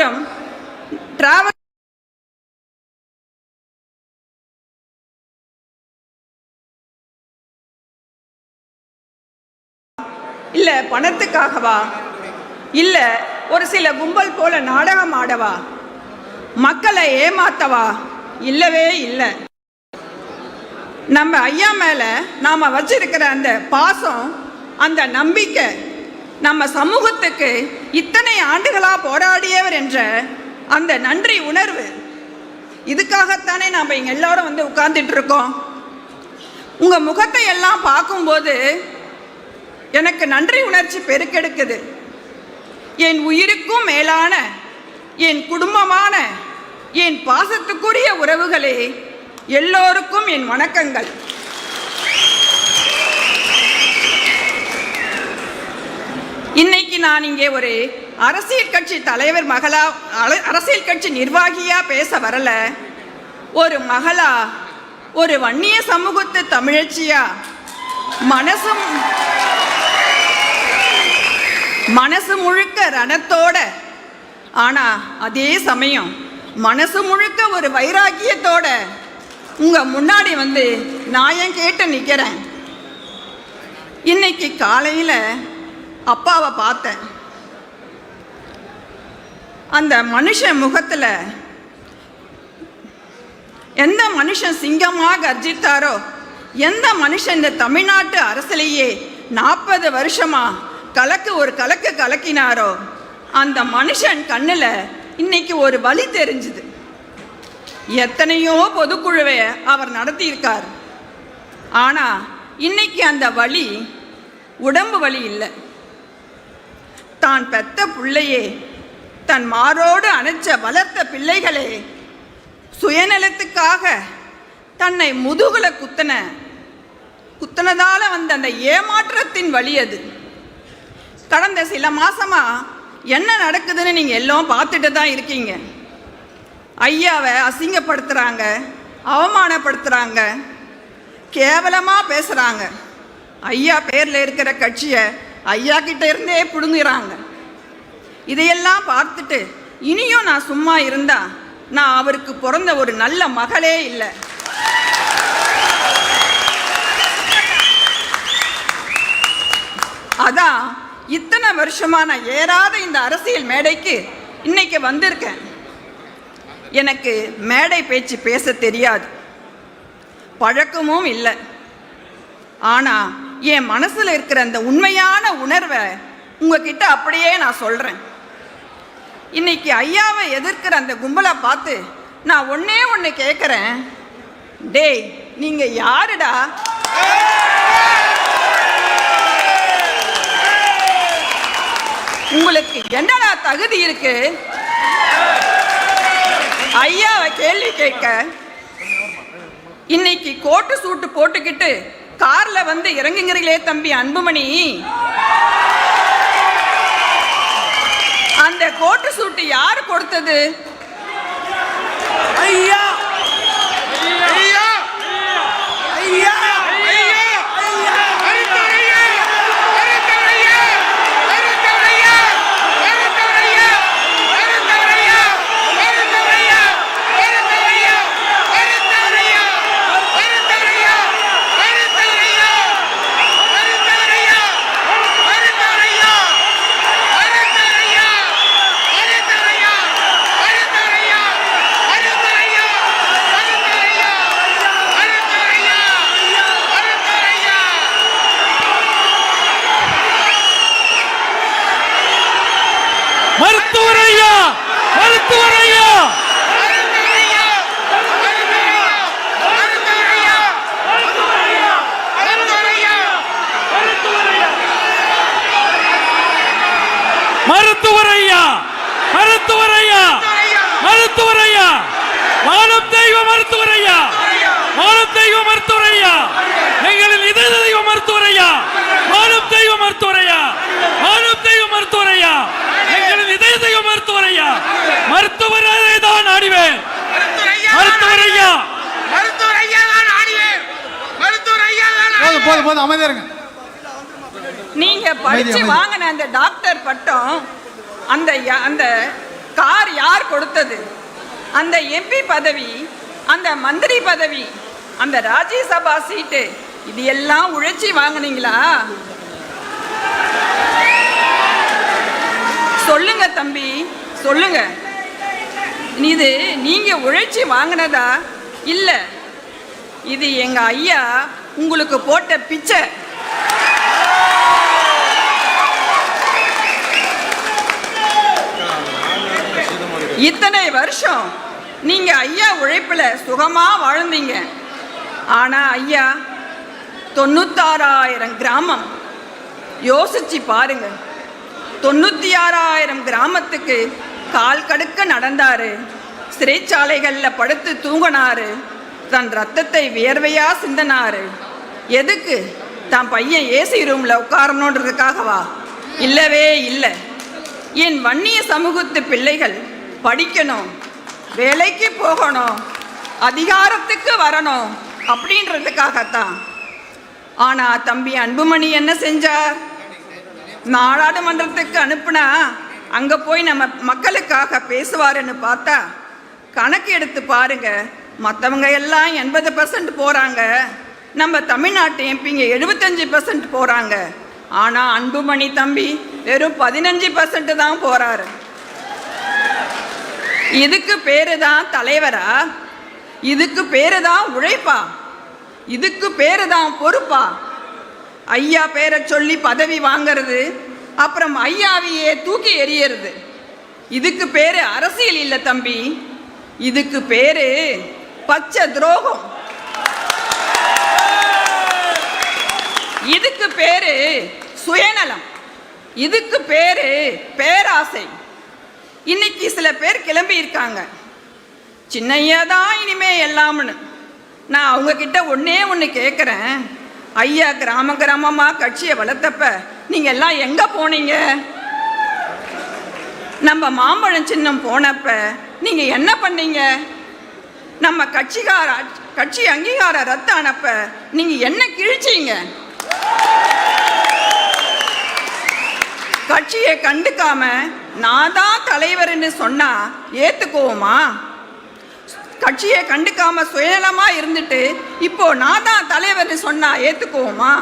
தூரம் டிராவல் இல்ல பணத்துக்காகவா? இல்ல ஒரு சில கும்பல் போல நாடகம் ஆடவா? மக்களை ஏமாத்தவா? இல்லவே இல்லை. நம்ம ஐயா மேல நாம வச்சிருக்கிற அந்த பாசம் அந்த நம்பிக்கை நம்ம சமூகத்துக்கு இத்தனை ஆண்டுகளாக போராடியவர் என்ற அந்த நன்றி உணர்வு. இதுக்காகத்தானே நாம் இங்கே எல்லாரும் வந்து உட்கார்ந்துட்டு இருக்கோம். உங்கள் முகத்தை எல்லாம் பார்க்கும்போது எனக்கு நன்றி உணர்ச்சி பெருக்கெடுக்குது. என் உயிருக்கும் மேலான என் குடும்பமான என் பாசத்துக்குரிய உறவுகளே எல்லோருக்கும் என் வணக்கங்கள். இன்னைக்கு நான் இங்கே ஒரு அரசியல் கட்சி தலைவர் மகளா அல- அரசியல் கட்சி நிர்வாகியா பேச வரல. ஒரு மகளா ஒரு வன்னிய சமூகத்து தமிழச்சியா? மனசும் மனசு முழுக்க ரணத்தோட. ஆனா அதே சமயம் மனசு முழுக்க ஒரு வைராக்கியத்தோட. உங்க முன்னாடி வந்து நான் ஏன் கேட்டு நிக்கிறேன்? இன்னைக்கு காலையில அப்பாவை பார்த்தேன். அந்த மனுஷன் முகத்தில் எந்த மனுஷன் சிங்கமாக கர்ஜித்தாரோ எந்த மனுஷன் இந்த தமிழ்நாட்டு அரசிலேயே நாற்பது வருஷமா கலக்கு ஒரு கலக்கு கலக்கினாரோ அந்த மனுஷன் கண்ணில் இன்னைக்கு ஒரு வழி தெரிஞ்சுது. எத்தனையோ பொதுக்குழுவை அவர் நடத்தியிருக்கார். ஆனால் இன்னைக்கு அந்த வழி உடம்பு வலி இல்லை. தான் பெத்த பிள்ளையே தன் மாரோடு அணைச்ச வளர்த்த பிள்ளைகளே சுயநலத்துக்காக தன்னை முதுகுல குத்தன குத்தனதால் வந்த அந்த ஏமாற்றத்தின் வழி அது. கடந்த சில மாசமா என்ன நடக்குதுன்னு நீங்கள் எல்லாம் பார்த்துட்டு தான் இருக்கீங்க. ஐயாவை அசிங்கப்படுத்துகிறாங்க அவமானப்படுத்துகிறாங்க கேவலமாக பேசுகிறாங்க ஐயா பேரில் இருக்கிற கட்சியை ஐயா கிட்ட இருந்தே பிடுங்குறாங்க. இதையெல்லாம் பார்த்துட்டு இனியும் நான் சும்மா இருந்தா நான் அவருக்கு பிறந்த ஒரு நல்ல மகளே இல்லை. அதான் இத்தனை வருஷமா நான் ஏறாத இந்த அரசியல் மேடைக்கு இன்னைக்கு வந்திருக்கேன். எனக்கு மேடை பேச்சு பேச தெரியாது. பழக்கமும் இல்லை. ஆனால் என் மனசில் இருக்கிற அந்த உண்மையான உணர்வை உங்ககிட்ட அப்படியே நான் சொல்கிறேன் இன்னைக்கு ஐயாவை எதிர்க்கிற அந்த கும்பலை பார்த்து நான் ஒன்றே ஒன்று கேட்குறேன் டேய் நீங்கள் யாருடா? உங்களுக்கு என்னடா தகுதி இருக்கு? ஐயாவை கேள்வி கேட்க இன்னைக்கு கோட்டு சூட்டு போட்டுக்கிட்டு கார்ல வந்து இறங்குங்கிறீங்களே தம்பி அன்புமணி. அந்த கோட்டு சூட்டு யாரு கொடுத்தது? ஐயா! ஐயா படிச்சு வாங்கின அந்த டாக்டர் பட்டம் அந்த யா- அந்த கார் யார் கொடுத்தது? அந்த எம்பி பதவி அந்த மந்திரி பதவி அந்த ராஜ்யசபா சீட்டு இது எல்லாம் உழைச்சி வாங்குனீங்களா? சொல்லுங்க தம்பி சொல்லுங்க. இது நீங்க உழைச்சி வாங்கினதா? இல்ல. இது எங்க ஐயா உங்களுக்கு போட்ட பிச்சை இத்தனை வருஷம். நீங்க ஐயா உழைப்புல சுகமா வாழ்ந்தீங்க. ஆனா ஐயா தொண்ணூத்தாறாயிரம் கிராமம். யோசிச்சு பாருங்க. தொண்ணூத்தி ஆறாயிரம் கிராமத்துக்கு கால் கடுக்க நடந்தாரு. சிறைச்சாலைகளில் படுத்து தூங்கினாரு. தன் ரத்தத்தை வியர்வையா சிந்தனாரு. எதுக்கு? தான் பையன் ஏசி ரூம்ல உட்காரணுன்றதுக்காகவா? இல்லவே இல்லை. என் வன்னிய சமூகத்து பிள்ளைகள் படிக்கணும் வேலைக்கு போகணும் அதிகாரத்துக்கு வரணும் அப்படின்றதுக்காகத்தான். ஆனா தம்பி அன்புமணி என்ன செஞ்சார்? நாடாளுமன்றத்துக்கு அனுப்புனா அங்க போய் நம்ம மக்களுக்காக பேசுவாருன்னு பார்த்தா கணக்கு எடுத்து பாருங்க மற்றவங்க எல்லாம் எண்பது பர்சன்ட் போறாங்க. நம்ம தமிழ்நாட்டு எம்பிங்க எழுபத்தஞ்சு பர்சன்ட் போறாங்க. ஆனா அன்புமணி தம்பி வெறும் பதினஞ்சு பர்சன்ட் தான் போறாரு. இதுக்கு பேரு தான் தலைவரா? இதுக்கு பேரு தான் உழைப்பா? இதுக்கு பேரு தான் பொறுப்பா? ஐயா பேரை சொல்லி பதவி வாங்கிறது அப்புறம் ஐயாவையே தூக்கி எறியறது. இதுக்கு பேரு அரசியல் இல்லை தம்பி. இதுக்கு பேரு பச்சை துரோகம். இதுக்கு பேரு சுயநலம். இதுக்கு பேரு பேராசை. இன்னைக்கு சில பேர் கிளம்பி இருக்காங்க. சின்னையா தான் இனிமே எல்லாம்னு. நான் அவங்க கிட்ட ஒன்னே ஒன்று கேட்குறேன் ஐயா கிராம கிராமமாக கட்சியை வளர்த்தப்ப நீங்க எல்லாம் எங்க போனீங்க? நம்ம மாம்பழம் சின்னம் போனப்ப நீங்க என்ன பண்ணீங்க? நம்ம கட்சிகார கட்சி அங்கீகார ரத்து ஆனப்ப நீங்க என்ன கிழிச்சீங்க? கட்சியை கண்டுக்காம நான் தான் தலைவர்னு சொன்னால் ஏற்றுக்கோமா கட்சியை கண்டுக்காம சுயநலமாக இருந்துட்டு இப்போ நான் தான் தலைவர்னு சொன்னால் ஏற்றுக்கோமா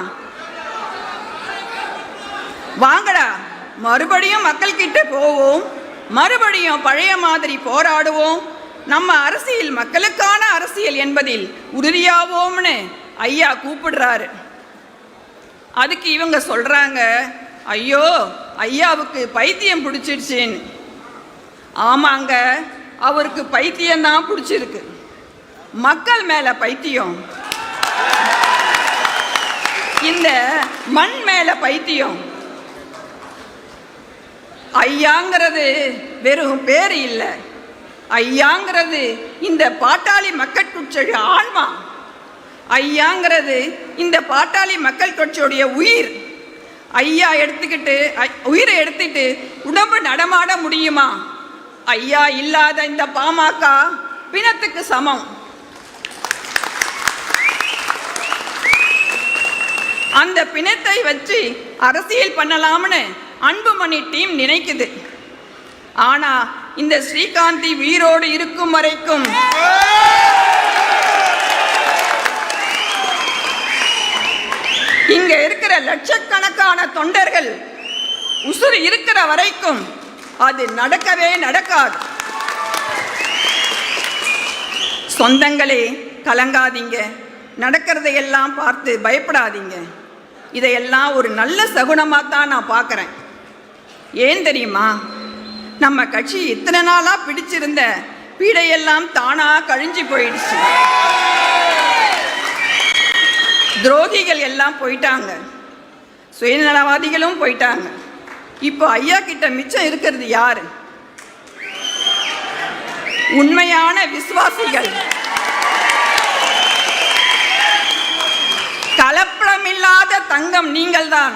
வாங்கடா மறுபடியும் மக்கள் கிட்ட போவோம். மறுபடியும் பழைய மாதிரி போராடுவோம். நம்ம அரசியல் மக்களுக்கான அரசியல் என்பதில் உறுதியாவோம்னு ஐயா கூப்பிடுறாரு. அதுக்கு இவங்க சொல்கிறாங்க ஐயோ ஐயாவுக்கு பைத்தியம் பிடிச்சிருச்சேன்னு ஆமாங்க அவருக்கு பைத்தியம் தான் பிடிச்சிருக்கு. மக்கள் மேலே பைத்தியம். இந்த மண் மேலே பைத்தியம். ஐயாங்கிறது வெறும் பேர் இல்லை. ஐயாங்கிறது இந்த பாட்டாளி மக்கள் கட்சியுடைய ஆன்மா. ஐயாங்கிறது இந்த பாட்டாளி மக்கள் கட்சியுடைய உயிர். ஐயா எடுத்துக்கிட்டு ஐ- உயிரை எடுத்துட்டு உடம்பு நடமாட முடியுமா? ஐயா இல்லாத இந்த பாமக பிணத்துக்கு சமம். அந்த பிணத்தை வச்சு அரசியல் பண்ணலாம்னு அன்புமணி டீம் நினைக்குது. ஆனா இந்த ஸ்ரீகாந்தி உயிரோடு இருக்கும் வரைக்கும் லட்சக்கணக்கான தொண்டர்கள் உசுறு இருக்கிற வரைக்கும் அது நடக்கவே நடக்காது. சொந்தங்களே கலங்காதீங்க. நடக்கிறதையெல்லாம் பார்த்து பயப்படாதீங்க. இதையெல்லாம் ஒரு நல்ல சகுனமாக தான் நான் பார்க்குறேன். ஏன் தெரியுமா? நம்ம கட்சி இத்தனை நாளாக பிடிச்சிருந்த பீடையெல்லாம் தானாக கழிஞ்சு போயிடுச்சு. துரோகிகள் எல்லாம் போயிட்டாங்க. சுயநலவாதிகளும் போயிட்டாங்க. இப்போ ஐயா கிட்ட மிச்சம் இருக்கிறது யாரு? உண்மையான விசுவாசிகள். கலப்படமில்லாத தங்கம் நீங்கள் தான்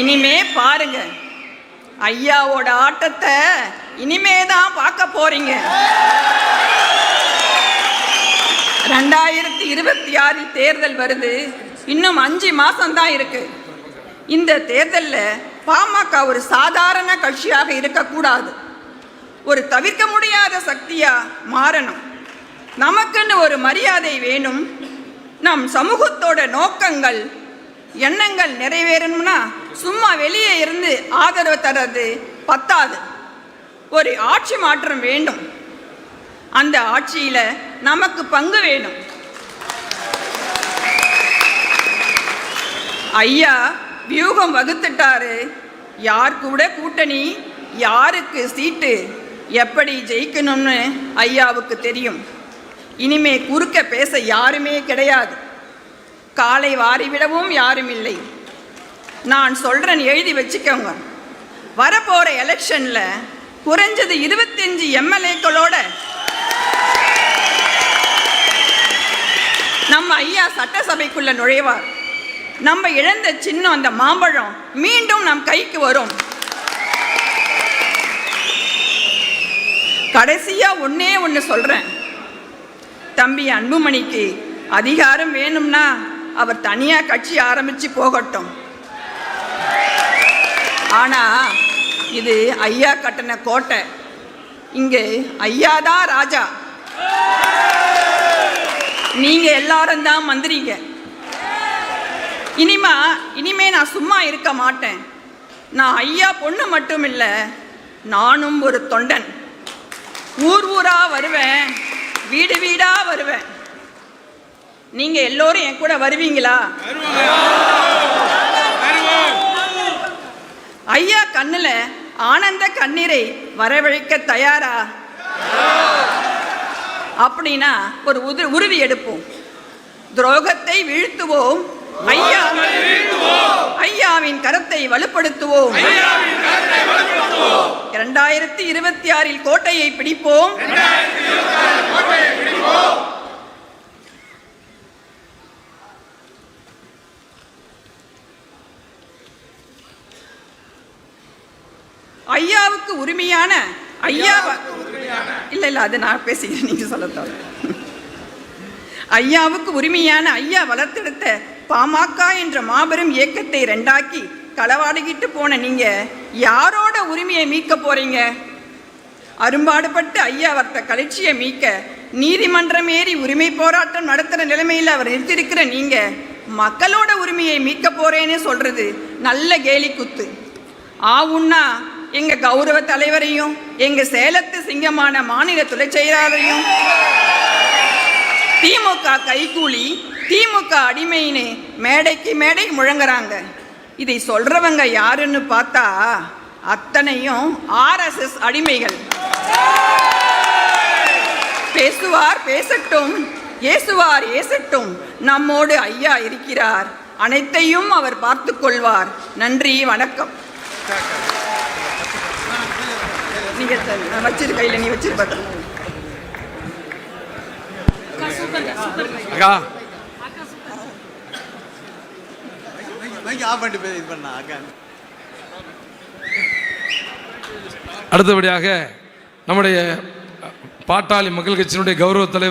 இனிமே பாருங்க. ஐயாவோட ஆட்டத்தை இனிமே தான் பார்க்க போறீங்க. ரெண்டாயிரத்தி இருபத்தி ஆறில் தேர்தல் வருது. இன்னும் அஞ்சு மாசம் தான் இருக்கு. இந்த தேர்தலில் பாமக ஒரு சாதாரண கட்சியாக இருக்கக்கூடாது. ஒரு தவிர்க்க முடியாத சக்தியாக மாறணும். நமக்குன்னு ஒரு மரியாதை வேணும். நம் சமூகத்தோட நோக்கங்கள் எண்ணங்கள் நிறைவேறணும்னா சும்மா வெளியே இருந்து ஆதரவு தர்றது பத்தாது. ஒரு ஆட்சி மாற்றம் வேண்டும். அந்த ஆட்சியில் நமக்கு பங்கு வேணும். ஐயா வியூகம் வகுத்துட்டாரு. யார் கூட கூட்டணி? யாருக்கு சீட்டு? எப்படி ஜெயிக்கணும்னு ஐயாவுக்கு தெரியும். இனிமே குறுக்க பேச யாருமே கிடையாது. காலை வாரிவிடவும் யாரும் இல்லை. நான் சொல்கிறேன் எழுதி வச்சுக்கோங்க. வரப்போற எலெக்ஷன்ல குறைஞ்சது இருபத்தஞ்சு எம்எல்ஏக்களோட நம்ம ஐயா சட்டசபைக்குள்ள நுழைவார். நம்ம இழந்த சின்னம் அந்த மாம்பழம் மீண்டும் நம் கைக்கு வரும். கடைசியா ஒன்னே ஒன்று சொல்றேன். தம்பி அன்புமணிக்கு அதிகாரம் வேணும்னா அவர் தனியா கட்சி ஆரம்பிச்சு போகட்டும். ஆனா இது ஐயா கட்டின கோட்டை. இங்கே ஐயா தான் ராஜா. நீங்க எல்லாரும் தான் மந்திரிங்க. இனிமா இனிமே நான் சும்மா இருக்க மாட்டேன். நான் ஐயா பொண்ணு மட்டும் இல்லை நானும் ஒரு தொண்டன். ஊர் ஊரா வருவேன் வீடு வீடா வருவேன். நீங்க எல்லோரும் என் கூட வருவீங்களா? ஐயா கண்ணுல ஆனந்த கண்ணீரை வரவழைக்க தயாரா? அப்படின்னா ஒரு உது உருவி எடுப்போம். துரோகத்தை வீழ்த்துவோம். ஐயா ஐயாவின் கரத்தை வலுப்படுத்துவோம். இரண்டாயிரத்தி இருபத்தி ஆறில் கோட்டையை பிடிப்போம். ஐயாவுக்கு உரிமையான ஐயா இல்ல இல்ல அது நான் பேசிக்கிறேன் நீங்க சொல்ல ஐயாவுக்கு உரிமையான ஐயா வளர்த்தெடுத்த பாமக என்ற மாபெரும் இயக்கத்தை ரெண்டாக்கி களவாடிக்கிட்டு போன நீங்க யாரோட உரிமையை மீட்க போறீங்க? அரும்பாடுபட்டு ஐயா வர்த்த கலட்சியை மீட்க நீதிமன்றம் ஏறி உரிமை போராட்டம் நடத்துகிற நிலைமையில் அவர் நிறுத்தியிருக்கிற நீங்க மக்களோட உரிமையை மீட்க போறேன்னு சொல்றது நல்ல கேலி குத்து ஆவுன்னா எங்க கௌரவ தலைவரையும் எங்க சேலத்து சிங்கமான மாநில துணை செயலாளரையும். திமுக கைகூலி திமுக அடிமைன்னு மேடைக்கு மேடை முழங்குறாங்க. இதை சொல்றவங்க யாருன்னு பார்த்தா அத்தனையும் ஆர்எஸ்எஸ் அடிமைகள். பேசுவார் பேசட்டும் ஏசுவார் ஏசட்டும். நம்மோடு ஐயா இருக்கிறார். அனைத்தையும் அவர் பார்த்து கொள்வார். நன்றி வணக்கம். நீங்க த- வச்சிரு கையில நீ வச்சிரு பத்திரம் அக்கா. மைக் ஆஃப் பண்ணிட்டு போய் இது பண்ணா அக்கா. அடுத்தபடியாக நம்முடைய பாட்டாளி மக்கள் கட்சியினுடைய கௌரவ தலைவர்